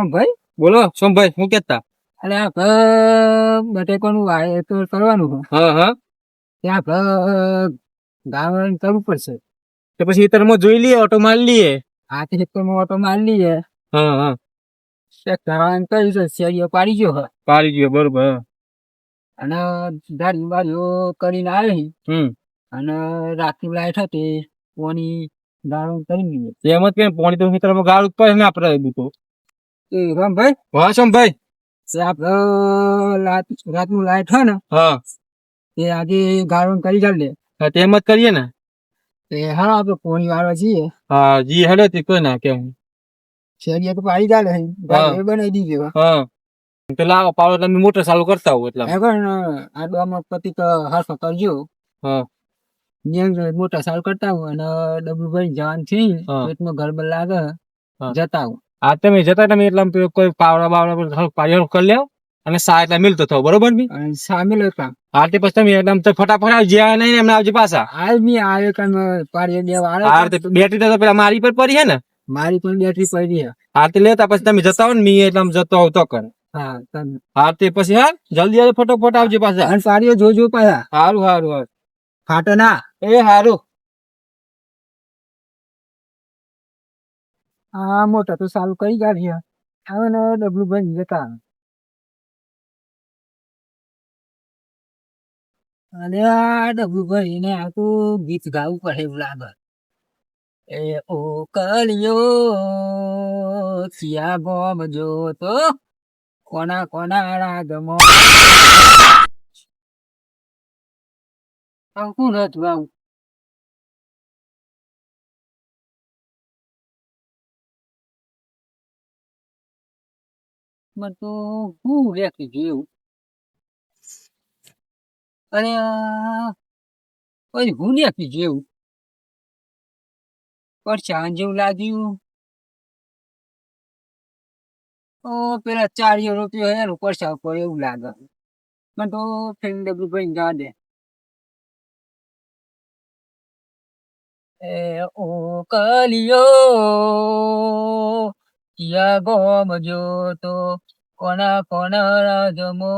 રામભાઈ બોલો સોમભાઈ હું કેતા? અરે આ બટેકાનું વાય તો કરવાનું હા હા. ત્યાં ગાવન કરવું પડશે. તો પછી તરમાં જોઈ લઈએ ઓટો મારી લઈએ. હાથે ખેતરમાં ઓટો મારી લઈએ. હા હા. કરવાનું કર્યું છે શેરીઓ પાડી ગયો હા પાડી ગયો બરોબર અને દાડી બારીઓ કરીને આવી. હમ. અને રાતની લાઈટ હતી પોની દારૂ કરી દીધું એમ જ કે પોણી તો ખેતરમાં ગાળ ઉપર ને આપણે બધું એ રામભાઈ? હા સોમભાઈ તે રાત રાતનું લાઈટ હોય ને હા. તે આજે ગાળો કરી ચાલે હા, તેમ જ કરીએ ને. તે હા આપણે પોણી વાળવા છીએ હા જી હેડે તે કોઈ ના કેમ શેરીએ તો પાડી ચાલે ગાળો બનાવી દીધી હા. પેલા પાવર તમે મોટર ચાલુ કરતા હો એટલે આ ડોમાં પતિ તો હાથો કરજો. હા. મોટા ચાલુ કરતા હોય અને ડબલું ભાઈ જવાનું છે હા. પેટમાં ગરબડ લાગે જતા હોય આ તમે જતા તમે એટલા કોઈ પાવડા બાવડા પર કરી લેવો અને સા એટલા મિલતો થયો બરોબરની સા હતા હા તે પછી તમે તો ફટાફટ આવજે નહીં એમને આવજે પાછા. આજ મી આવે કાન પાડી દેવા આ રીતે બેટરી તો પેલા મારી પર પડી હે ને? મારી પણ બેટરી પડી છે હા તે લેતા પછી તમે જતા હો ને મી એટલે જતો આવતો તો કરે. હા તમે. હા તે પછી હા જલ્દી આવે ફટોફટ આવજે પાછા. અને પાડીઓ જોજો પાછા. સારું સારું હા ફાટો ના. એ સારું હા, મોટા તો સારું કઈ કાઢી હવે ને ડબલું ભરી જતા અને આ ડબલું ભરીને આ તો ગીત ગાવું પડે એવું લાગે. એ ઓ કલિયો સિયા ગોમ જો તો કોના કોના રાગમો. આવું કોણ હતું આવું? મને તો હું વ્યક્તિ જેવું. અને પછી હું વ્યક્તિ જેવું. ચાંદ જેવું લાગ્યું. ઓ, પેલા ચારીસો રૂપિયા પરસા ઉપર એવું લાગે. મને તો ફેન ડબલું ભાઈ જવા દે. એ, ઓ, કલિયો. કિયા ગોમ જોતો? કોના કોના રાજમો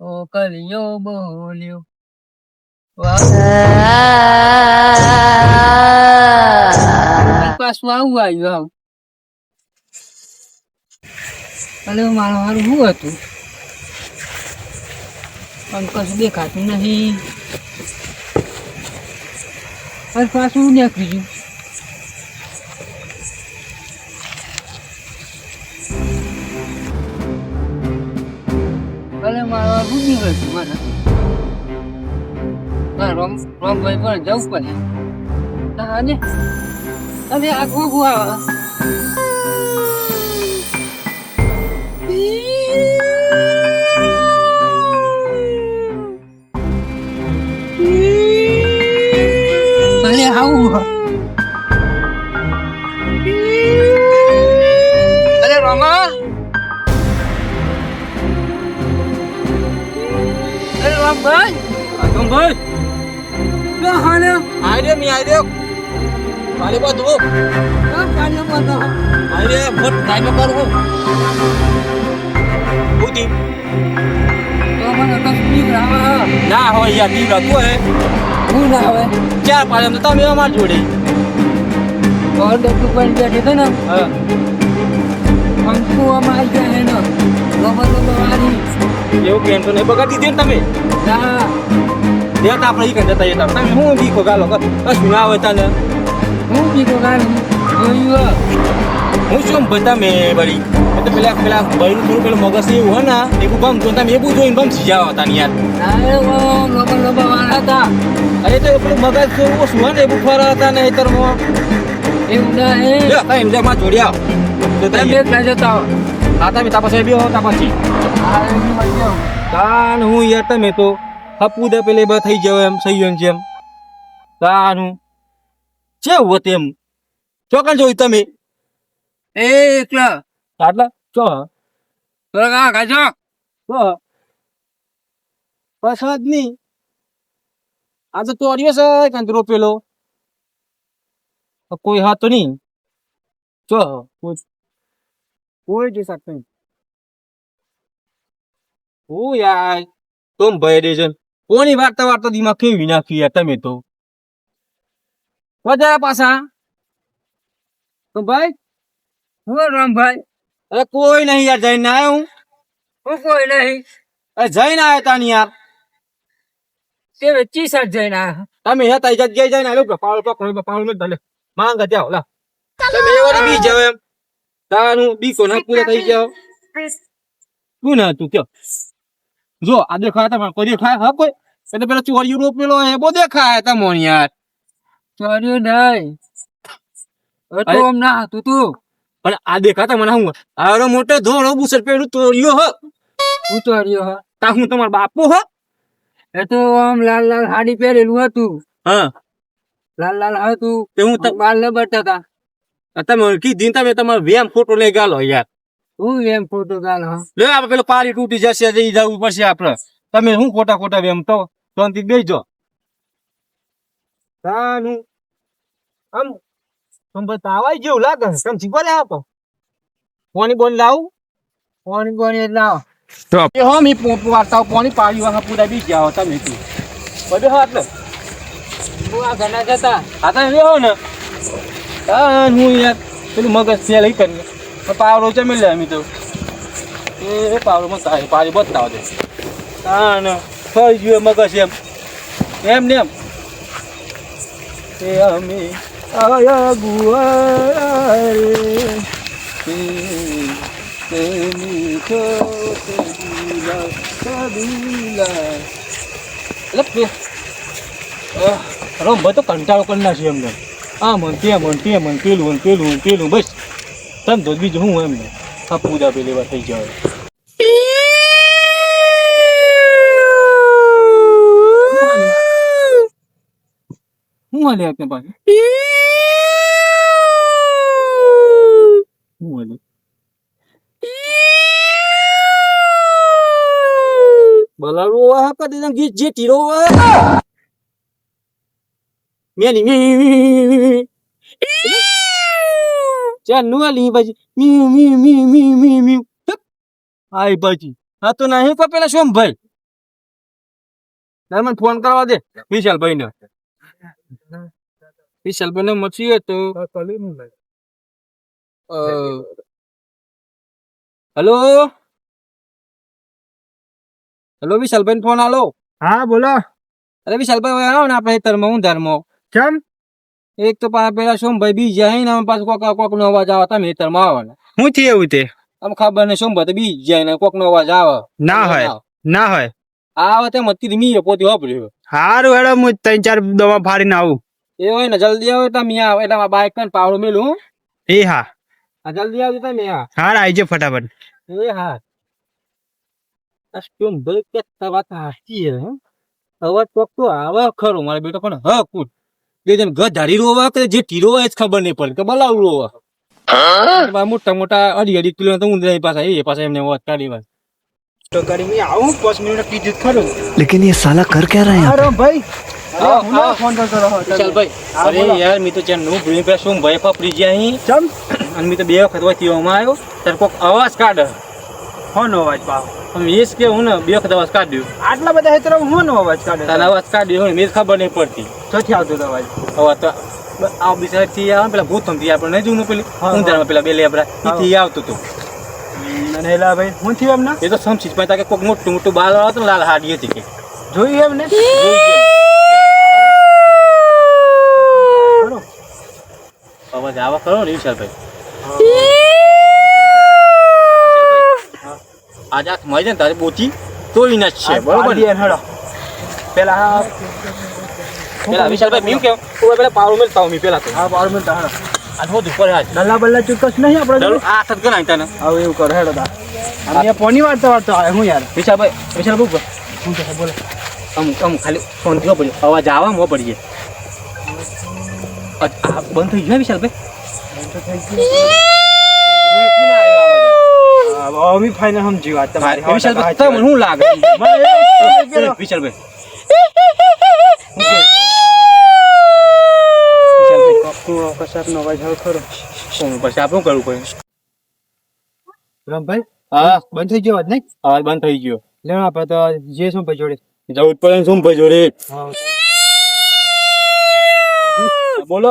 ઓ કલિયો બોલ્યો પાછું આવું આવ્યું આવું અરે મારું મારું શું હતું? પણ કશું દેખાતું નથી પાછું નીકળી ગયું? અરે મારા શું નીકળ્યું મને હા રોમ, રોમભાઈ પણ જવું પડે. હા ને અરે આ ગોગું આવે આઈ રે મી આઈ રે મારી બાજુ ના પાણી માં આઈ રે ફોટ ટાઈમ પર હું. ઉતી તો મને કશું રાવા ના હોય યાર તી રાતો હે હું ના હોય? ચાર પાડે તો તમે અમાર જોડે. ઓર ડબ્બુ પણ બેઠે તો ને. હા. અંકુ આવી ગયા એનો? ગમત વારી. એવું તો નહીં. બગાડી દીધી ને તમે? ના. દેતા આપણે ઈ જતા જતા તમે હું દીખો ગાલો કશું ના હોય તને હું બીજો ગાડી હું શું બધા મેં વળી એ પેલા પેલા બૈરું થોડું પેલું મગજ એવું હોય ને એવું બમ તો તમે એવું જોઈને બમ જાવ હતા ને યાર હતા અરે તો પેલું મગજ હોય ને એવું ફરા હતા ને એતરમાં એવું ના એ લ્યો તમે જે માં જોડી આવો તો તમે જતા હો તમે તાપા સાહેબ હો તાપા છી આ એની વચ્ચે તાન હું યાર તમે તો હપુ દે પેલે બા થઈ જાવ એમ સહી એમ જેમ. તાન કેવું હતું એમ? ચોકન જોયું તમે? એ એકલા. આટલા? ચો તો કા કાજો ચો પસંદ નહીં. આ તો તોડ્યો છે કંદરો પેલો કોઈ હા તો નહીં. ચો કોઈ જઈ શકતો નહીં. હું યાર. તમ ભાઈ દેજન કોની વાર્તા વાર્તા દિમાગ કેવી નાખી યાર તમે તો? વધારે પાછા. તો ભાઈ? હું રામભાઈ અરે કોઈ નહીં યાર જઈને આવ્યો હું. હું કોઈ નહીં. અરે જઈને આવ્યો તાની યાર. તે ચી શર્ટ જઈને આવ્યા તમે હતા એ જગ્યાએ જઈને આવ્યો પાવળ પકડો પાવળ ન ધલે માંગ જાઓ લા. તમે એ વાળી બી જાવ એમ. તાનું બીકો ના પૂરા થઈ જાવ શું ના તું કયો? જો આ દેખાય તમારે કોઈ દેખાય? હા કોઈ? એટલે પેલો ચોરીઓ રોપેલો એ બહુ દેખાય તમને યાર. ચોર્યું નહીં. તો આમ ના હતું તું. પણ આ દેખાતા મને હું? આરો મોટો ધોળો બુસર પેલું તોર્યો હ. હું તોર્યો હ. તા હું તમાર બાપુ હ. એ તો આમ લાલ લાલ સાડી પહેરેલું હતું. હા. લાલ લાલ હતું. તે હું બાલ ને હતા તમે કીધી ને તમે તમારો વેમ ફોટો લઈ ગાલો યાર. હું એમ ખોટું ગાલ હા? લે આપણે પેલું પારી તૂટી જશે એ જવું પડશે આપણે. તમે શું ખોટા ખોટા એમ તો? શાંતિ બે તાનું આમ તમ ભાઈ તાવાય જેવું લાગે છે. કેમ ચીપા આપો પાણી બોન લાવું? કોણ કોણ એટલે આવો. એ હો મી વાર્તાઓ પાણી પાડી વાહ પૂરા બી ગયા હતા મેં તું બધું હા એટલે. હું આ ઘણા જતા. હા તો રહ્યો ને. હા હું યાર પેલું મગજ છે લઈ પાવડો જમી લે અમે તો એ પાવડો મત પાડી બતાવો દે તાન ફરી ગયું મગજ એમ એમ ને એમ એ અમે આયા એટલે પે- આહ, રમવા તો કંટાળો કરી નાખ્યો એમને આ મન તે મન તે મન પેલું મન પેલું મન પેલું બસ તમ તો બીજું હું એમને આ પૂજા પેલી વાર થઈ જાય. હું હાલે? આપને પાસે હું હાલે? બલાડો આ કદી ગીત જે તીરો મેની મી. મી મી ચા નુઆ લી બાજી મી મી મી મી મી મી આઈ બાજી. આ તો નહીં કો પેલા સોમ ભાઈ મને ફોન કરવા દે વિશાલ ભાઈ ને વિશાલ ભાઈ ને મચી તો હેલો? હેલો વિશાલભાઈ ફોન આલો. હા બોલો. અરે વિશાલભાઈ આવો ને આપણે તરમાં હું ધર્મ કેમ? એક તો પાછા પેલા સોમભાઈ બી જાય ને પાછું કોક કોક નો અવાજ આવે તમે હેતરમાં આવે હું થી એવું તે? આમ ખબર ને સોમભાઈ તો બી જાય ને કોક નો અવાજ આવે. ના હોય ના હોય. આવે તે મતી મી પોતે વાપર્યો હારું હેડો હું ત્રણ ચાર દવા ફાડીને આવું. એ હોય ને જલ્દી આવો એટલે મી આવે. એટલે બાઈક ને પાવડો મેલું. એ હા. જલ્દી આવજો તમે હા હાર આવજો ફટાફટ. એ હા. સોમભાઈ કે વાત હાચી હે હો. અવાજ કોક તો આવે ખરો મારે બેટો પણ હ કુટ બે જણ ગધારી રોવા કે જે ટીરો હોય એ જ ખબર નહીં પડે કે બલાવું રોવા બા મોટા મોટા અઢી અઢી કિલો તો ઊંધા પાછા એ પાછા એમને વાત કાઢી વાત તો કરી મેં આવું પાંચ મિનિટ કીધું જ ખરું लेकिन ये साला कर क्या रहा है यहाँ पे? અરે ભાઈ આવો, હું ના આવો. ફોન કરતો રહો વિશાલભાઈ હા, અરે બોલો. યાર મી તો જ્યાં નું ભૂલી પેલા શું ભાઈ ફપડી ગયા અહીં ચમ અને મી તો બે વખત વચ્ચે આવ્યો ત્યારે કોક અવાજ કાઢે ફોન અવાજ પાવ મીસ કે હું ને બે વખત અવાજ કાઢ્યો. આટલા બધા હેતર હું અવાજ કાઢે તને અવાજ કાઢ્યો હોય મીસ મેં ખબર નહીં પડતી. ચોથી આવતો અવાજ. અવાજ તો આ બિચારથી આવે પેલા ભૂતમથી આપણે નહીં જોયું પેલી હા, ઊંધામાં પેલા બે લેબરા થી આવતો હતો અને એલા ભાઈ હું થયું એમને? એ તો સમજી પણ તાકે કે કોક મોટું મોટું બાલ આવતું લાલ હાડી હતી કે. જોયું એમને? અવાજ આવા કરો ને વિશાલભાઈ. આજે આ મળી જાય તારી બોચી તોડી છે બરોબર? હેડો. પેલા પેલા વિશાલભાઈ મીમ કેમ તું પેલા પાવર મેલ તાવ મી પેલા તો. હા પાવર મેલ હેડો. આ હોદ ઉપર આજ ડલ્લા બલ્લા ચુકસ નહીં આપણે આ થત નહીં તને. હવે એવું કર હેડો દા અમે પોની વાર્તા વાર્તા આવે હું યાર. વિશાલભાઈ વિશાલભાઈ ઉપર હું કહે બોલે. અમુક અમુક ખાલી ફોન થયો પડ્યો. અવાજ આવા મો પડીએ બંધ થઈ ગયો વિશાલભાઈ? હા, હવે ફાઇનલ સમજી વાત તમારી હા, વિશાલભાઈ તમને શું લાગે વિશાલભાઈ રામભાઈ હા. બંધ થઈ ગયો વાત નહીં અવાજ બંધ થઈ ગયો. લેવા આપણે તો જે શું ભાઈ જોડે. જવું પડે શું ભાઈ જોડે બોલો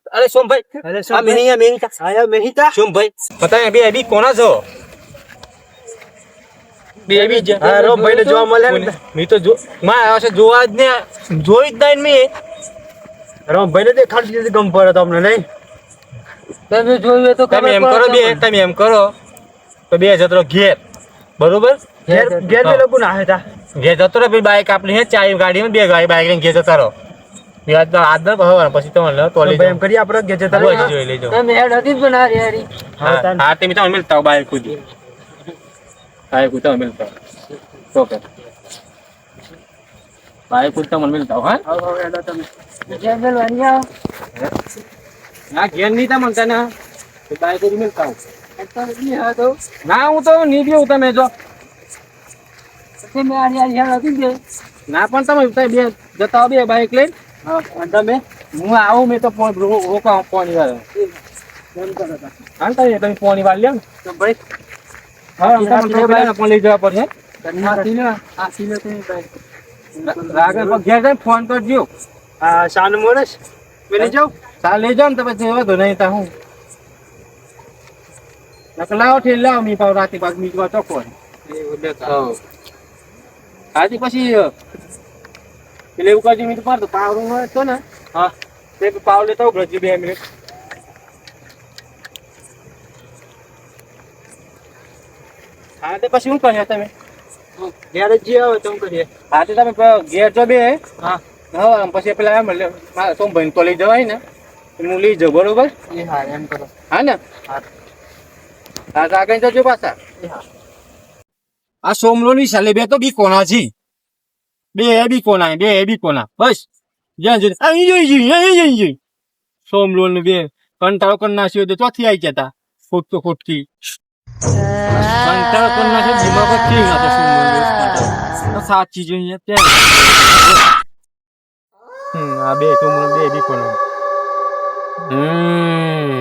અરે સોમભાઈ અરે આ શું મેહિતા ભાઈ આયા મેહિતા સોમભાઈ પતા બે બી કોના છો? બેબી જ. હા, રોમભાઈને જોવા મળે ને. મી તો જો માં આવશે જોવા જ ને જોઈ જ નહીં રો ભાઈ ને દેખાડી દીધી ગમ પડે તમને નહીં? તમે જોયું તો તમે એમ કરો બે તમે એમ કરો. તો બે જતરો ઘેર. બરોબર? ઘેર ઘેર બે લોકો ના હતા ઘેર જતો પછી બાઈક આપણી હે ચાવી ગાડીમાં બે ગાડી બાઈક લઈને ઘેર જતા રહો. ના હવે પછી તમને તો લઈ એમ કરી આપણે ઘેર જતા જાઓ. જોઈ લેજો. તમે હેડ હતી જ બનાવી યારી હા હા તમે તમે મિલતા હો બાઈક ખુદ બાઈક ખુદ તમે મિલતા ઓકે. બાઈક ખુદ તમે મિલતા હો? હા આવો, આવો, તમે. જેમ મેલવાની આવો. ના ઘેર નહીં તમે તને બાઈક ખુદ મિલતા હો. ના હું તો નહીં બી તમે જો. ના પણ તમે બે જતા હો બે બાઈક લઈને. તમે હું આવું મેં તો ફોન રોકા ફોન વાર હા તમે. પોણી વાર લ્યો ને. ભાઈ હા પણ લઈ જવા પડશે. તમે ફોન કરજો. આ શાન મોણસ લઈ જાઉં? ચાલ લઈ જાઓ ને તો પછી વધુ નહીં તા હું. લાવો ઠેલ લાવો મી પાવ રાતે પાક મીજવા ચોખ્ખો આજે પછી પેલે એવું કરજો મિત્ર તો પાવરું હોય તો ને હા. તે પાવ લેતા આવું ભરજી બે મિનિટ. હા તે પછી શું કર્યા તમે? ઘેર જ આવે તો કરીએ. હા તે તમે ઘેર જો બે. હા. હા પછી પેલા એમ એટલે મારા ભાઈ તો લઈ જવાય ને. હું લઈ જાઉં બરોબર? હા એમ કરો. હા ને? હા. હા તો આગળ જજો પાછા. આ સોમલો ની સાલે બે તો બી કોના છે બે એ બી કોના બે એ બી કોના બસ જ્યાં જઈને અહીં જોઈ જોઈ અહીં જોઈ જોઈ સોમલો ને બે કંટાળો કરી નાખ્યો તો ચોથી આવી જતા ખોટ તો ખોટથી કંટાળો કરી નાખ્યો દિમાગ જ કેવી નાખે સોમલો ને કંટાળો. તો સાચી જોઈએ ત્યાં હમ આ બે સોમલો બે બી કોના હમ